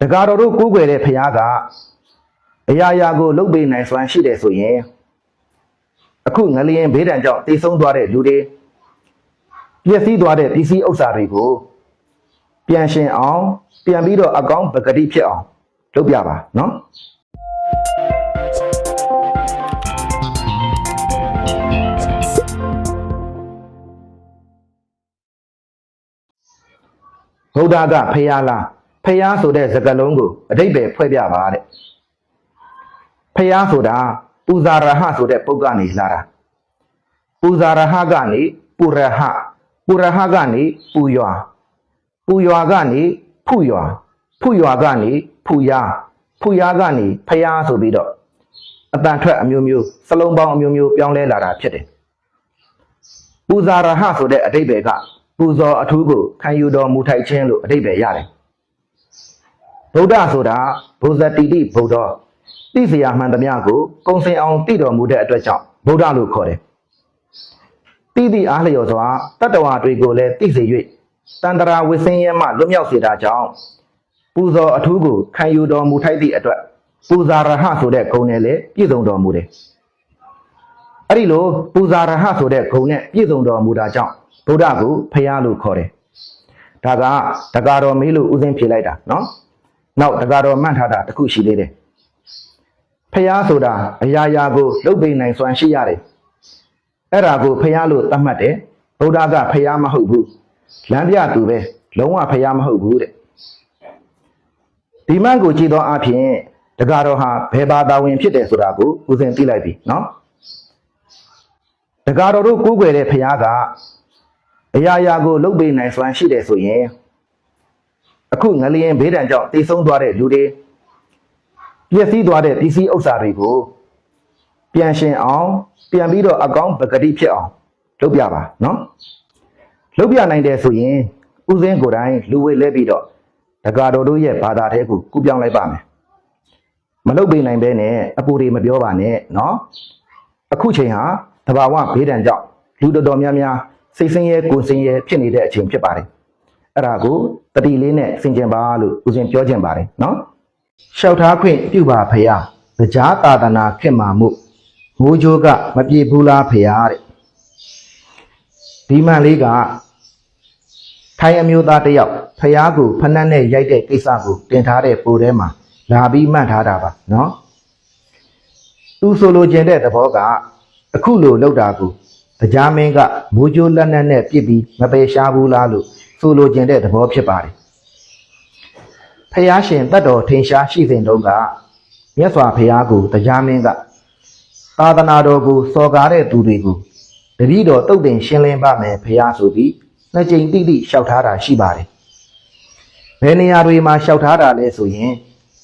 တကားတော်တို့ကိုးကွယ်တဲ့ဖခင်ကအရာရာကိုလုပ်ပေးနိုင်စွမ်းရှိတယ်ဆိုရင်အခုငလျင်ဘေးဒဏ်ကြောင့်တိတ်ဆုံးသွားတဲ့လူတွေပျက်စီးသွားတဲ့ပစ္စည်းဥစ္စာတွေကိုပြန်ရှင်အောင်ပြန်ပြီးတော့အကောင်းပကတိဖြစ်အောင်လုပ်ပြပါနော်ဗုဒ္ဓကဖျားလား ဖျားဆိုတဲ့စကားလုံးကိုအတိတ်ပဲဖွဲ့ပြပါတဲ့ဖျားဆိုတာပူဇာရဟဆိုတဲ့ပုဂ္ဂကနေလာတာပူဇာရဟကနေပုရဟပုရဟကနေပူရွာပူရွာကနေဖုရွာဖုရွာကနေဖူယာဖူယာကနေဖျားဆိုပြီးတော့အတန်ထွက်အမျိုးမျိုးစလုံးပေါင်းအမျိုးမျိုးပြောင်းလဲလာတာဖြစ်တယ်ပူဇာရဟဆိုတဲ့အတိတ်ပဲကပူဇော်အထူးကိုခံယူတော်မူထိုက်ခြင်းလို့အတိတ်ပဲရတယ် ဗုဒ္ဓဆိုတာဘုဇတိတိဗုဒ္ဓသိစရာမှန်သမျှကိုကုံစင်အောင်သိတော်မူတဲ့အတွက်ကြောင့်ဗုဒ္ဓလို့ခေါ်တယ်တိတိအားလျော်စွာတတ္တဝါတွေကိုလည်းသိစေ၍တန္တရာဝိစင်းရဲမှလွတ်မြောက်စေတာကြောင့်ပူဇော်အထူးကိုခံယူတော်မူထိုက်သည့်အတွက်ပူဇာရဟဆိုတဲ့ဂုဏ်နဲ့လည်းပြည့်စုံတော်မူတယ်အဲ့ဒီလိုပူဇာရဟဆိုတဲ့ဂုံနဲ့ပြည့်စုံတော်မူတာကြောင့်ဗုဒ္ဓကိုဖျားလို့ခေါ်တယ်။ဒါကတက္ကတော်မေးလို့ဥစဉ်ဖြေလိုက်တာနော်။ နောက်တက္ကတော်မှတ်ထားတာတစ်ခုရှိသေးတယ်။ဖျားဆိုတာအရာရာကိုလုတ်ပိန်နိုင်စွမ်းရှိရတယ်။အဲ့ဒါကိုဖျားလို့သတ်မှတ်တယ်။ဗုဒ္ဓကဖျားမဟုတ်ဘူး။လမ်းပြသူပဲလုံးဝဖျားမဟုတ်ဘူးတဲ့။ဒီမန့်ကိုကြည့်သောအဖြစ်တက္ကတော်ဟာဘယ်ဘာသာဝင်ဖြစ်တယ်ဆိုတာကိုဥစဉ်သိလိုက်ပြီနော်။တကားတော်တို့ကိုးကွယ်တဲ့ဖခင်ကအရာရာကိုလုပ်ပေးနိုင်စွမ်းရှိတယ်ဆိုရင် အခုငလျင်ဘေးဒဏ်ကြောင့်တိတ်ဆုံးသွားတဲ့လူတွေပျက်စီးသွားတဲ့ပစ္စည်းဥစ္စာတွေကိုပြန်ရှင်အောင်ပြန်ပြီးတော့အကောင်းပကတိဖြစ်အောင်လုပ်ပြပါနော်လုပ်ပြနိုင်တယ်ဆိုရင်ဥစဉ်ကိုယ်တိုင်လူဝေလဲပြီးတော့တကားတော်တို့ရဲ့ဘာသာတဲကိုကူပြောင်းလိုက်ပါမယ်မလုပ်ပေးနိုင်ဘဲနဲ့အပူတွေမပြောပါနဲ့နော်အခုချိန်ဟာတဘာဝဘေးဒဏ်ကြောင့်လူတော်တော်များများစိတ်ဆင်းရဲကိုယ်ဆင်းရဲဖြစ်နေတဲ့အချိန်ဖြစ်ပါတယ် အဲ့ဒါကိုတတိလေးနဲ့ဆင်ခြင်ပါလို့ဦးဇင်ပြောချင်ပါတယ်နော်လျှောက်ထားခွင့်ပြုပါဖရာကြားသာသနာခင်မာမှုမိုးကြိုးကမပြေဘူးလားဖရာတဲ့ဒီမှန်လေးကထိုင်အမျိုးသားတစ်ယောက်ဖရာကိုဖနှက်နဲ့ရိုက်တဲ့ကိစ္စကိုတင်ထားတဲ့ပိုထဲမှာလာပြီးမှတ်ထားတာပါနော်သူဆိုလိုချင်တဲ့သဘောကအခုလိုလောက်တာကိုတရားမင်းကမိုးကြိုးလက်နက်နဲ့ပြစ်ပြီးမပယ်ရှားဘူးလားလို့ ဆိုလိုချင်တဲ့သဘောဖြစ်ပါတယ်ဖះရှင်တတ်တော်ထင်ရှားရှိစဉ်တုန်းကမြတ်စွာဘုရားကိုတရားမင်းကသာသနာတော်ကိုစော်ကားတဲ့သူတွေကိုတပည့်တော်တုတ်တင်ရှင်းလင်းပါမယ်ဘုရားဆိုပြီးနှစ်ကြိမ်တိတိလျှောက်ထားတာရှိပါတယ်ဘယ်နေရာတွေမှာလျှောက်ထားတာလဲဆိုရင်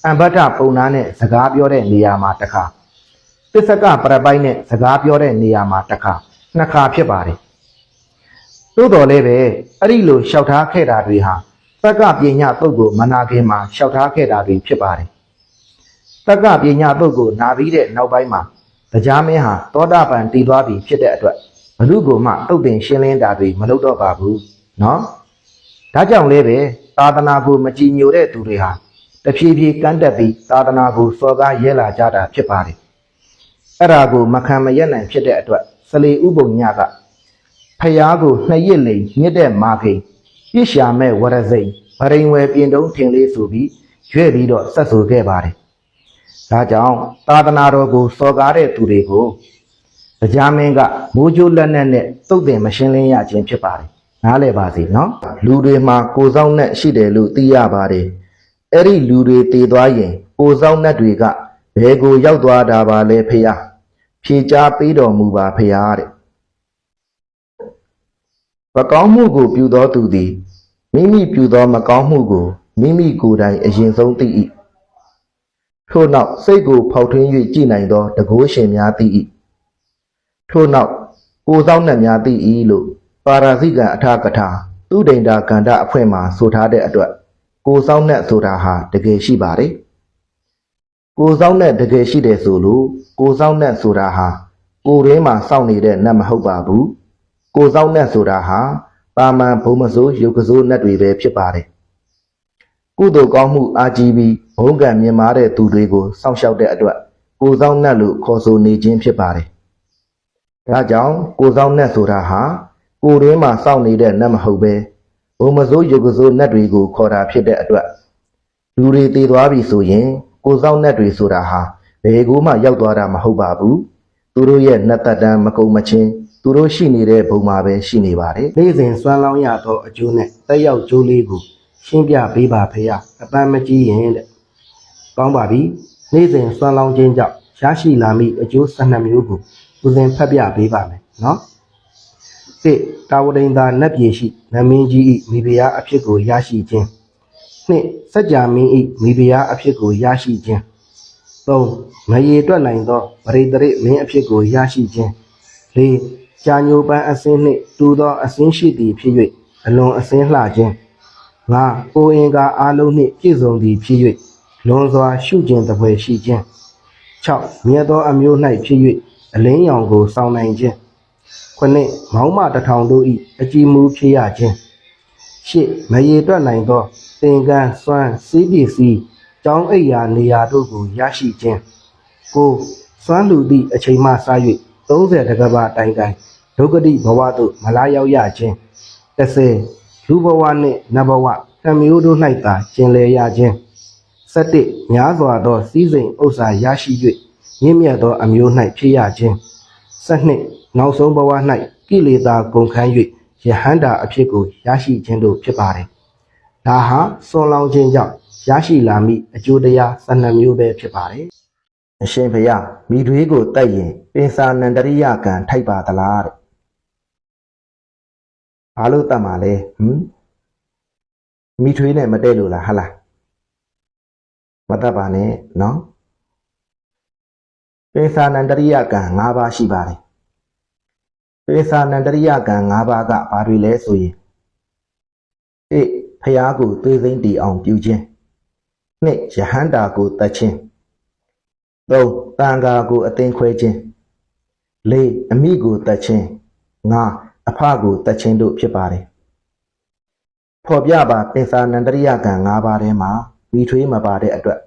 အံဘတ္တပုံနာနဲ့စကားပြောတဲ့နေရာမှာတစ်ခါပစ္စကပရပိုက်နဲ့စကားပြောတဲ့နေရာမှာတစ်ခါနှစ်ခါဖြစ်ပါတယ်။ သို့တော်လည်းပဲအဲ့ဒီလိုလျှောက်ထားခဲ့တာတွေဟာတက္ကပညာတုတ်ကိုမနာခင်မှာလျှောက်ထားခဲ့တာတွေဖြစ်ပါတယ်။တက္ကပညာတုတ်ကိုနာပြီးတဲ့နောက်ပိုင်းမှာတရားမင်းဟာသောတာပန်တည်သွားပြီဖြစ်တဲ့အတွက်ဘ누구မှတုတ်တင်ရှင်းလင်းတာတွေမလုပ်တော့ပါဘူး။နော်။ဒါကြောင့်လည်းပဲသာသနာကိုမကြည်ညိုတဲ့သူတွေဟာတဖြည်းဖြည်းကန့်တက်ပြီးသာသနာကိုစော်ကားရဲလာကြတာဖြစ်ပါတယ်။အဲ့ဒါကိုမခံမရက်နိုင်ဖြစ်တဲ့အတွက်စလီဥပုံညက ဖျားကိုနှစ်ရစ်လိန်မြင့်တဲ့မာခိန်ပြစ်ရှာမဲ့ဝရစိန်ဗရိန်ဝယ်ပြင်တုံးထင်လေးဆိုပြီးရွဲ့ပြီးတော့ဆက်ဆိုခဲ့ပါတယ်။ဒါကြောင့်သာသနာတော်ကိုစော်ကားတဲ့သူတွေကိုတရားမင်းကမိုးကြိုးလက်နက်နဲ့သုတ်တင်မရှင်းလင်းရခြင်းဖြစ်ပါတယ်။နားလည်ပါစေနော်။လူတွေမှာကိုယ်ဆောင်နဲ့ရှိတယ်လို့သိရပါတယ်။အဲ့ဒီလူတွေတည်သွားရင်ကိုယ်ဆောင်နဲ့တွေကဘယ်ကိုရောက်သွားတာပါလဲဖေဟာ။ဖြေချပေးတော်မူပါဖေဟာတဲ့။ မကောင်းမှုကိုပြုသောသူသည်မိမိပြုသောမကောင်းမှုကိုမိမိကိုယ်တိုင်အရင်ဆုံးသိ၏။ထို့နောက်စိတ်ကိုဖောက်ထွင်း၍ကြည်နိုင်သောတကိုးရှင်များသိ၏။ထို့နောက်ကိုယ်ဆောင်နှက်များသိ၏လို့ပါရာဇိကံအထာကထာသူဒိန္တာကန္တအဖွင့်မှာဆိုထားတဲ့အတွက်ကိုယ်ဆောင်နှက်ဆိုတာဟာတကယ်ရှိပါတယ်။ကိုယ်ဆောင်နဲ့တကယ်ရှိတယ်ဆိုလို့ကိုယ်ဆောင်နဲ့ဆိုတာဟာကိုယ်ရင်းမှာစောင့်နေတဲ့နတ်မဟုတ်ပါဘူး ကိုယ်ဆောင်နဲ့ဆိုတာဟာပါမန်ဘုံမစိုးရုပ်ကစိုးနတ်တွေပဲဖြစ်ပါတယ်ကုသိုလ်ကောင်းမှုအာကြည်ပြီးဘုံကံမြင်မာတဲ့သူတွေကိုစောင့်ရှောက်တဲ့အတွက်ကိုယ်ဆောင်နှက်လို့ခေါ်ဆိုနေခြင်းဖြစ်ပါတယ်။ဒါကြောင့်ကိုယ်ဆောင်နှက်ဆိုတာဟာကိုယ်ရင်းမှာစောင့်နေတဲ့နှက်မဟုတ်ပဲဘုံမစိုးရုပ်ကစိုးနှက်တွေကိုခေါ်တာဖြစ်တဲ့အတွက်လူတွေတည်သွားပြီဆိုရင်ကိုယ်ဆောင်နှက်တွေဆိုတာဟာဘယ်ကိုမှရောက်သွားတာမဟုတ်ပါဘူး။ သူတို့ရဲ့နှက်သက်တမ်းမကုန်မချင်းသူတို့ရှိနေတဲ့ဘုံမှာပဲရှိနေပါတယ်။နေ့စဉ်စွမ်းလောင်းရသောအကျိုးနဲ့တက်ရောက်ကျိုးလေးကိုရှင်းပြပေးပါဖေရအပန်းမကြီးရင်တဲ့ကောင်းပါပြီနေ့စဉ်စွမ်းလောင်းခြင်းကြောင့်ရရှိလာမည့်အကျိုး12မျိုးကိုဦးစဉ်ဖတ်ပြပေးပါမယ်နော်တစ်တာဝတိန်သာနတ်ပြည်ရှိနမင်းကြီး၏မိဖုရားအဖြစ်ကိုရရှိခြင်းနှစ်စัจ जा မင်း၏မိဖုရားအဖြစ်ကိုရရှိခြင်း သုံးမရေတွက်နိုင်သောပရိတရိမင်းအဖြစ်ကိုရရှိခြင်းလေးကြာညိုပန်းအစင်းနှင့်တူသောအစင်းရှိသည်ဖြစ်၍အလွန်အစင်းလှခြင်းငါကိုယ်အင်္ဂါအလုံးနှင့်ပြည့်စုံသည်ဖြစ်၍လွန်စွာရှုကျင်သဖွယ်ရှိခြင်း6မြတ်သောအမျိုး၌ဖြစ်၍အလင်းရောင်ကိုစောင်းနိုင်ခြင်း9မောင်းမတစ်ထောင်တို့၏အကြည်မူဖြစ်ရခြင်း10မရေတွက်နိုင်သောသင်္ကန်းစွမ်းစီးပစ္စည်း ကျောင်းအိပ်ရာနေရာတို့ကိုရရှိခြင်းကိုစွမ်းလူသည့်အချိန်မှစ၍30တကဘာတိုင်တိုင်ဒုက္ခတိဘဝသို့မလာရောက်ရခြင်း30လူဘဝနှင့်နတ်ဘဝတမျိုးတို့၌သာကျင်လည်ရခြင်း17များစွာသောစည်းစိမ်ဥစ္စာရရှိ၍မြင့်မြတ်သောအမျိုး၌ဖြစ်ရခြင်း12နောက်ဆုံးဘဝ၌ကိလေသာကုန်ခန်း၍ယဟန္တာအဖြစ်ကိုရရှိခြင်းတို့ဖြစ်ပါတယ်ဒါဟာစွန်လောင်းခြင်းကြောင့် ရရှိလာမည့်အကျိုးတရား12မျိုးပဲဖြစ်ပါတယ်အရှင်ဘုရားမိထွေးကိုတိုက်ရင်ပင်စာနန္တရိယကံထိုက်ပါသလားတဲ့ဘာလို့တတ်မှာလဲဟမ်မိထွေးနဲ့မတည့်လို့လားဟာလားမတတ်ပါနဲ့နော်ပင်စာနန္တရိယကံ၅ပါးရှိပါတယ်ပင်စာနန္တရိယကံ၅ပါးကဘာတွေလဲဆိုရင်၁ဖျားကိုသွေးသိမ့်တီအောင်ပြုခြင်း ၂ယဟန္တာကိုတတ်ခြင်း၃တန်ဃာကိုအသိခွဲခြင်း၄အမိကိုတတ်ခြင်း၅အဖကိုတတ်ခြင်းတို့ဖြစ်ပါတယ်ဖော်ပြပါပင်စာနန္တရိယကံ၅ပါးထဲမှာမိထွေးမပါတဲ့အတွက်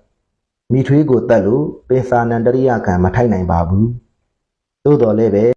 မိထွေးကိုတတ်လို့ပင်စာနန္တရိယကံမထိုက်နိုင်ပါဘူးသို့တော်လည်းပဲ